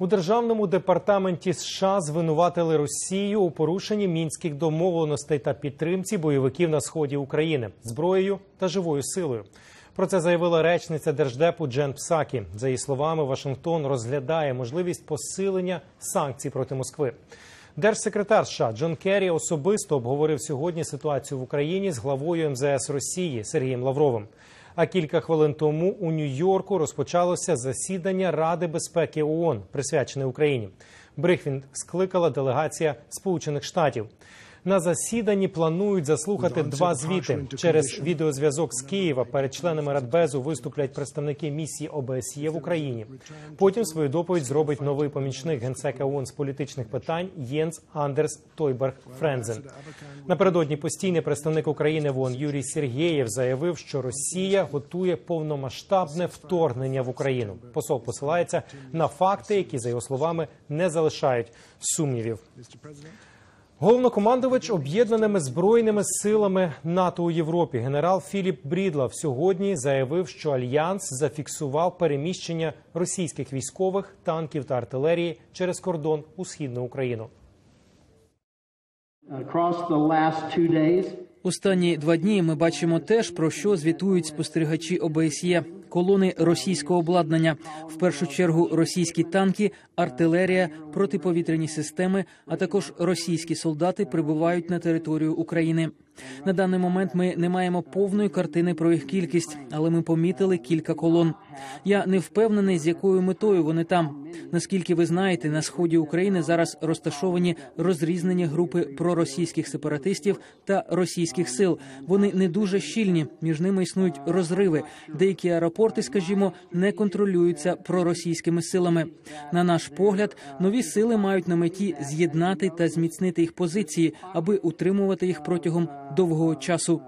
У державному департаменті США звинуватили Росію у порушенні мінських домовленостей та підтримці бойовиків на сході України зброєю та живою силою. Про це заявила речниця держдепу Джен Псакі. За її словами, Вашингтон розглядає можливість посилення санкцій проти Москви. Держсекретар США Джон Керрі особисто обговорив сьогодні ситуацію в Україні з главою МЗС Росії Сергієм Лавровим. А кілька хвилин тому у Нью-Йорку розпочалося засідання Ради безпеки ООН, присвячене Україні. Брифінг скликала делегація Сполучених Штатів. На засіданні планують заслухати два звіти. Через відеозв'язок з Києва перед членами Радбезу виступлять представники місії ОБСЄ в Україні. Потім свою доповідь зробить новий помічник генсека ООН з політичних питань Єнс Андерс Тойберг Френзен. Напередодні постійний представник України в ООН Юрій Сергєєв заявив, що Росія готує повномасштабне вторгнення в Україну. Посол посилається на факти, які за його словами не залишають сумнівів. Головнокомандувач об'єднаними збройними силами НАТО у Європі генерал Філіп Брідлав сьогодні заявив, що альянс зафіксував переміщення російських військових танків та артилерії через кордон у східну Україну. Останні два дні ми бачимо теж про що звітують спостерігачі ОБСЄ. Колони російського обладнання, в першу чергу російські танки, артилерія, протиповітряні системи, а також російські солдати прибувають на територію України. На даний момент ми не маємо повної картини про їх кількість, але ми помітили кілька колон. Я не впевнений, з якою метою вони там. Наскільки ви знаєте, на сході України зараз розташовані розрізнені групи проросійських сепаратистів та російських сил. Вони не дуже щільні. Між ними існують розриви. Деякі аеропорти, скажімо, не контролюються проросійськими силами. На наш погляд, нові сили мають на меті з'єднати та зміцнити їх позиції, аби утримувати їх протягом довгого часу.